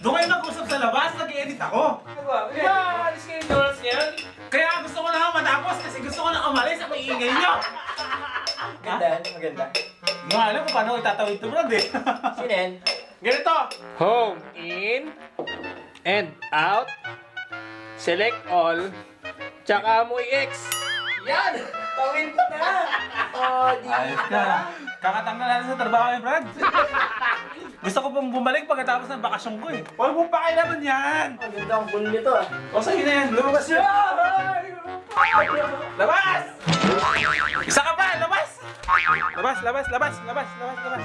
Doon kayo mag-usap sa labas, nag-i-edit ako Yeah, alis kayo yung oras ngayon Kaya gusto ko na nga matapos kasi gusto ko na umalis sa pag-iingay nyo Maganda, maganda. Ko alam kung paano itatawid to brad eh Sino yan? Ganito Home, in, and out Select all Tsaka mo i-X Yan! Tawid na! Oh, di Ayos ka. Kakatanggal natin sa trabaho eh, Brad. Gusto ko pong bumalik pagkatapos ng bakasyon ko eh. Huwag mong pakialaman yan. Ang ganda ang bull nito ah. O sa'yo na yan, lumabas yun. Labas! Isa ka pa, labas! Labas, labas, labas, labas, labas, labas.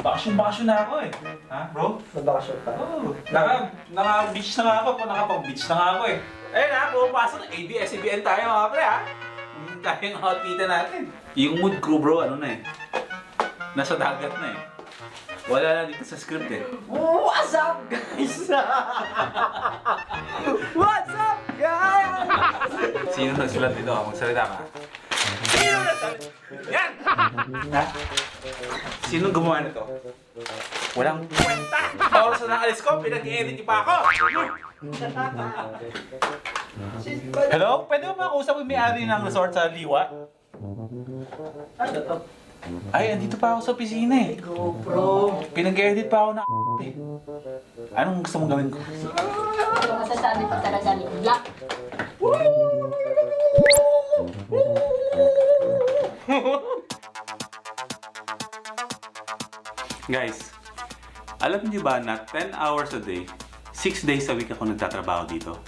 Bakasyon, bakasyon na ako eh. Ha, bro? Nagbakasyon pa. Oo. Naka, naka-beach na nga ako, nakapag-beach na nga ako eh. Ayun ha, pumapasok ng ABS-CBN tayo mga pre ha. Hindi tayo yung outfitan natin. Yung mood crew bro, ano na eh. Nasa dagat na eh. Wala na dito sa script eh. What's up, guys? What's up, guys? Sino nagsulat dito? Magsalita ka. Sino nagsulat? Yan! Ha? Sino gumawa nito? Walang kwenta! Oras na nakalis ko, pinag-i-edit niyo pa ako! Hello? Pwede mo makausap yung may-ari ng resort sa Liwa? Ano to? Ay, andito pa ako sa opisina eh. GoPro. Pinag-edit pa ako na eh. Anong gusto mong gawin ko? Masasabi ko talaga ni Black. Guys, alam niyo ba na 10 hours a day, 6 days a week ako nagtatrabaho dito?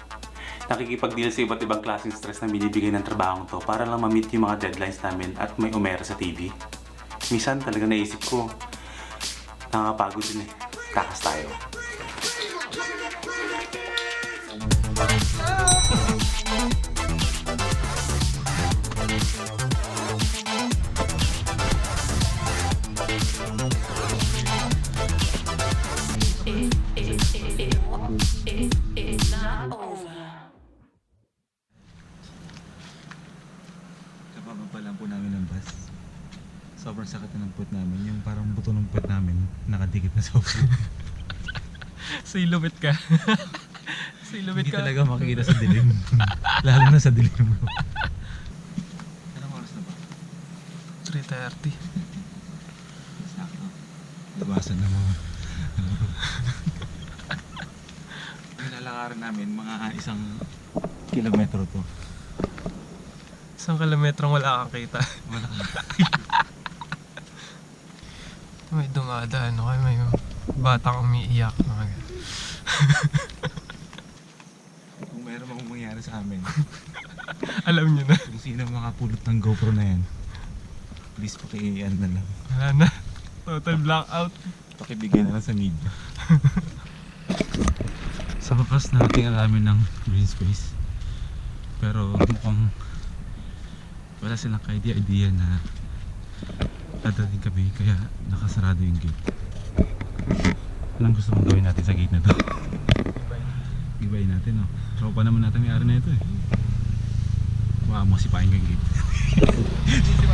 Nakikipag-deal sa iba't ibang klaseng stress na binibigay ng trabaho to para lang ma-meet yung mga deadlines namin at may umera sa TV. Minsan talaga naisip ko, nakakapagod din eh. Kakas tayo. Kababa pa lang po namin ng bus. Sobrang sakit na ng puwet namin. Yung parang buto ng puwet namin, nakadikit na sa uso. Silumit ka. Silumit Hindi ka. talaga makikita sa dilim. Lalo na sa dilim. Anong oras na ba? 3.30. Sakto. Iwasan na mga... Nilalakaran namin mga isang kilometro to. Isang kilometrong wala kang kita. Wala ka. May dumadaan kay may batang umiiyak. Mga ganun. Kung meron mang mangyari sa amin, Alam niyo na. kung sino makapulot ng GoPro na yan, please pakiiyan na lang. Wala na. Total blackout. Pakibigay na lang sa media. sa wakas narating ang namin ng green space. Pero mukhang wala silang idea-idea na dadating kami kaya nakasarado yung gate. Anong gusto mong gawin natin sa gate na to? Gibayin natin, no? Tropa naman natin may ari na ito eh. Baka masipain ko yung gate. Dito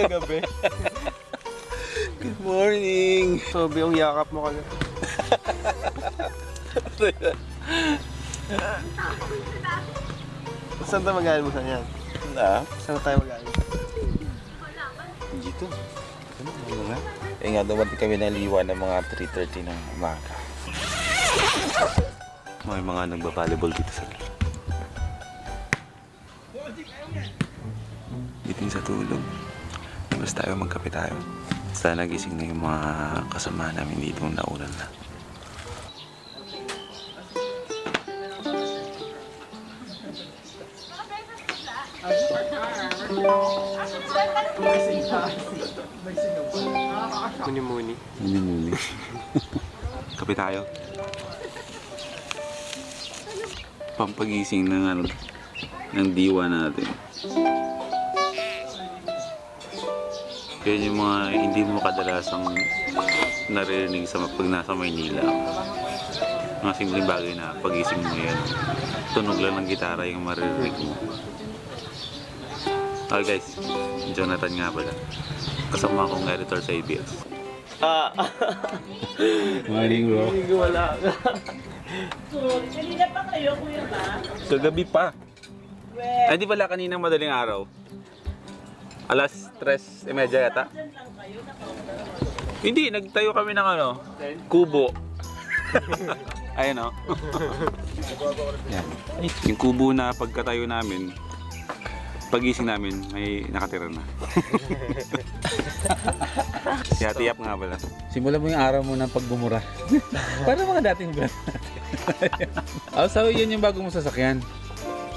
kagabi. Good morning! Sobe yung yakap mo kagabi. Saan tayo mag-almusal yan? Na? Saan tayo mag-almusal? Dito. Ano, ano nga? Eh nga, dumating kami ng liwa ng mga 3.30 ng umaga. May mga nagba-volleyball dito sa Dito sa tulog. Mas tayo magkape tayo. Sana gising na yung mga kasama namin dito na naulan na. Muni-muni. Muni-muni. Kape tayo. Pampagising ng ano, ng diwa natin. Kaya yung mga hindi mo kadalasang naririnig sa pag nasa Maynila. Mga simpleng bagay na pagising mo yan. Tunog lang ng gitara yung maririnig mo. Okay guys, Jonathan nga pala. Kasama akong editor sa ABS. Ah, Morning bro. hindi ko wala. Kanina pa kayo, kuya ba? Kagabi pa. Ay, di pala kanina madaling araw. Alas 3.30 yata. Hindi, nagtayo kami ng ano, kubo. Ayun o. Yan. Yung kubo na pagkatayo namin, pagising namin, may nakatira na. si Ate Yap nga pala. Simulan mo yung araw mo ng pagbumura. Para mga dating vlog Oh, so yun yung bagong sasakyan.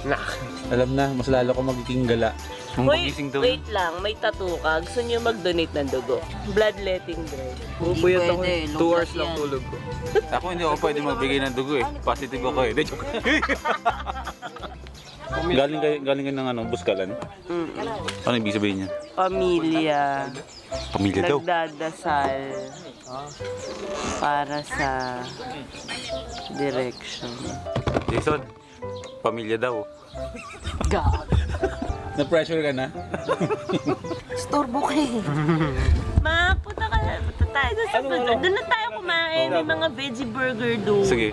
Nak. Alam na, mas lalo ko magiging gala. Nung Wait, daw. wait lang, may tattoo ka. Gusto niyo mag-donate ng dugo. Bloodletting drive. Pupuyat ako. 2 hours lang tulog ko. Ako hindi ako pwede magbigay ng dugo eh. Positive ako eh. Joke. galing kayo, galing kayo ng ano, buskalan? Mm. Ano ibig sabihin niya? Pamilya. Pamilya daw. Nagdadasal. Para sa direction. Jason, pamilya daw. God. Na-pressure ka na? Storbo ka eh. Ma, punta ka na. Punta tayo doon sa food. Doon na tayo kumain. May mga veggie burger doon. Sige.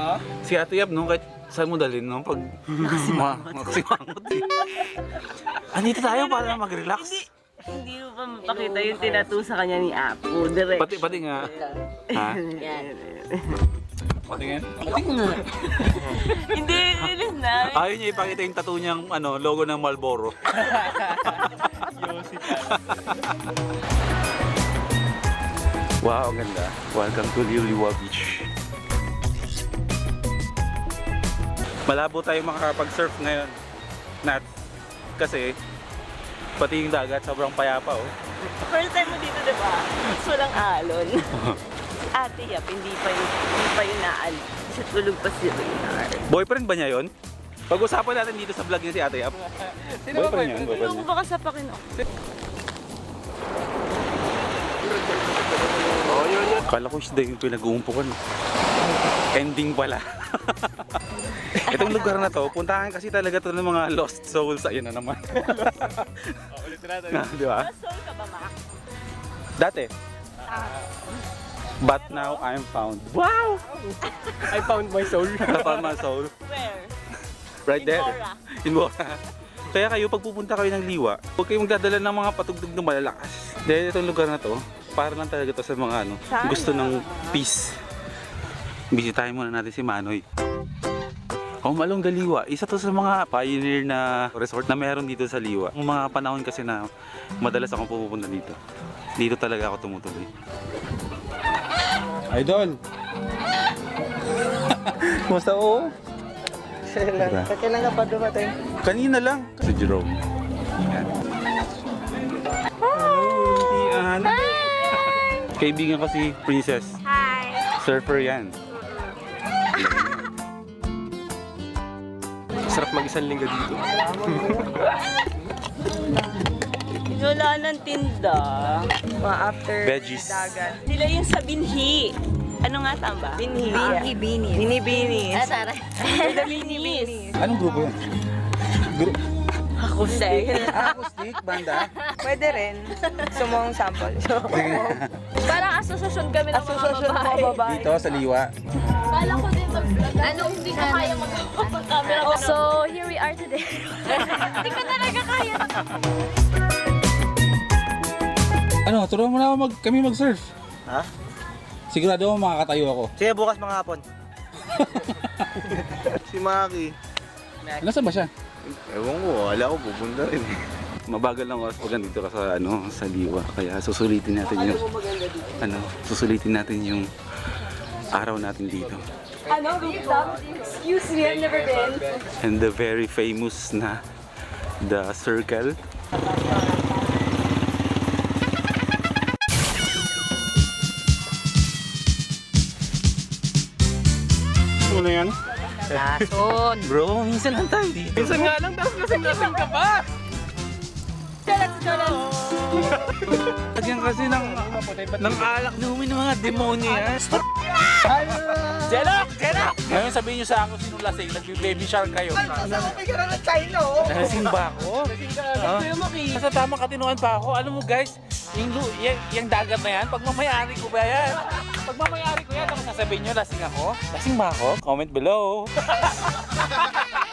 Si Ate Yap, nung kahit saan mo dalhin, nung pag... Nakasimangot. Andito tayo para mag-relax. Hindi mo pa mapakita yung tinatu sa kanya ni Apo. Direct. Pati, pati nga. Ha? Yan. Pati nga. Hindi, release na. Ayaw niya ipakita yung tattoo niyang ano, logo ng Marlboro. wow, ang ganda. Welcome to Liliwa Beach. Malabo tayo makakapag-surf ngayon. Nat. Kasi, pati yung dagat sobrang payapa oh. First time mo dito, di ba? Mas walang alon. Ate Yap, hindi pa yun, hindi pa yun naalis. Kasi tulog pa si Reynard. Boyfriend ba niya yon? Pag-usapan natin dito sa vlog niya si Ate Yap. boyfriend niya? yun, Boyfriend ko niya. baka sapakin ako? Kala ko isda yung pinag-uumpukan. Ending pala. Itong lugar na to, puntahan kasi talaga to ng mga lost souls. Ayun na naman. Ulit natin. Na, Di ba? Soul ka ba, Ma? Dati. But now I'm found. Wow! I found my soul. I found my soul. Where? Right In there. Bora. In Bora. Kaya kayo, pag pupunta kayo ng Liwa, huwag kayong magdadala ng mga patugtog na malalakas. Dahil itong lugar na to, para lang talaga to sa mga ano, Sana. gusto ng peace. Bisitahin muna natin si Manoy. Oh, Malong Daliwa, isa to sa mga pioneer na resort na meron dito sa Liwa. Yung mga panahon kasi na madalas akong pupunta dito. Dito talaga ako tumutuloy. Idol! Kumusta oo? Diba? Kailan ka pa dumating? Kanina lang. Si Jerome. Tian. Kaibigan ko si Princess. Hi! Surfer yan. Sarap mag-isang linggo dito. Wala ng tinda. Mga after Veggies. dagat. Sila yung sa binhi. Ano nga tamba? Binhi. Binhi, binis. Binhi, binis. Ah, tara. Sila binis. Anong grupo yan? Gru Ako say. Acoustic? Banda? Pwede rin. Gusto mong sample. Parang as Mag-asosasyon kami ng mga Asosasyon ng mga babae. babae. Dito sa Liwa. Kala ko din mag-vlog. Ano, hindi ko kaya mag-camera. So, here we are today. Hindi ko talaga kaya. Turuan mo na ako mag, kami mag-surf. Ha? Sigurado mo makakatayo ako. Sige, bukas mga hapon. Si Maki. Nasaan ba siya? Ewan ko, wala ko pupunta rin. Mabagal lang oras pag nandito ka sa ano sa Liwa kaya susulitin natin yung ano susulitin natin yung araw natin dito ano, rooftop? Excuse me, I've never been. and the very famous na the circle Lason. bro minsan lang tayo dito Minsan nga lang, tapos kasing lasing ka pa. Lagyan kasi ng ng alak na umi ng mga demonyo yan Jelok! Jelok! ngayon sabihin nyo sa akin sino lasing nagbe-baby shark kayo Sasabi ka na ng China, oh. Nalasing ba ako? Nasa tamang katinuan pa ako. Alam mo guys, yung, yung, yung dagat na yan, pag mamayari ko ba yan? Pag mamayari ko yan, ako sasabihin nyo, lasing ako? Lasing ba ako? Comment below.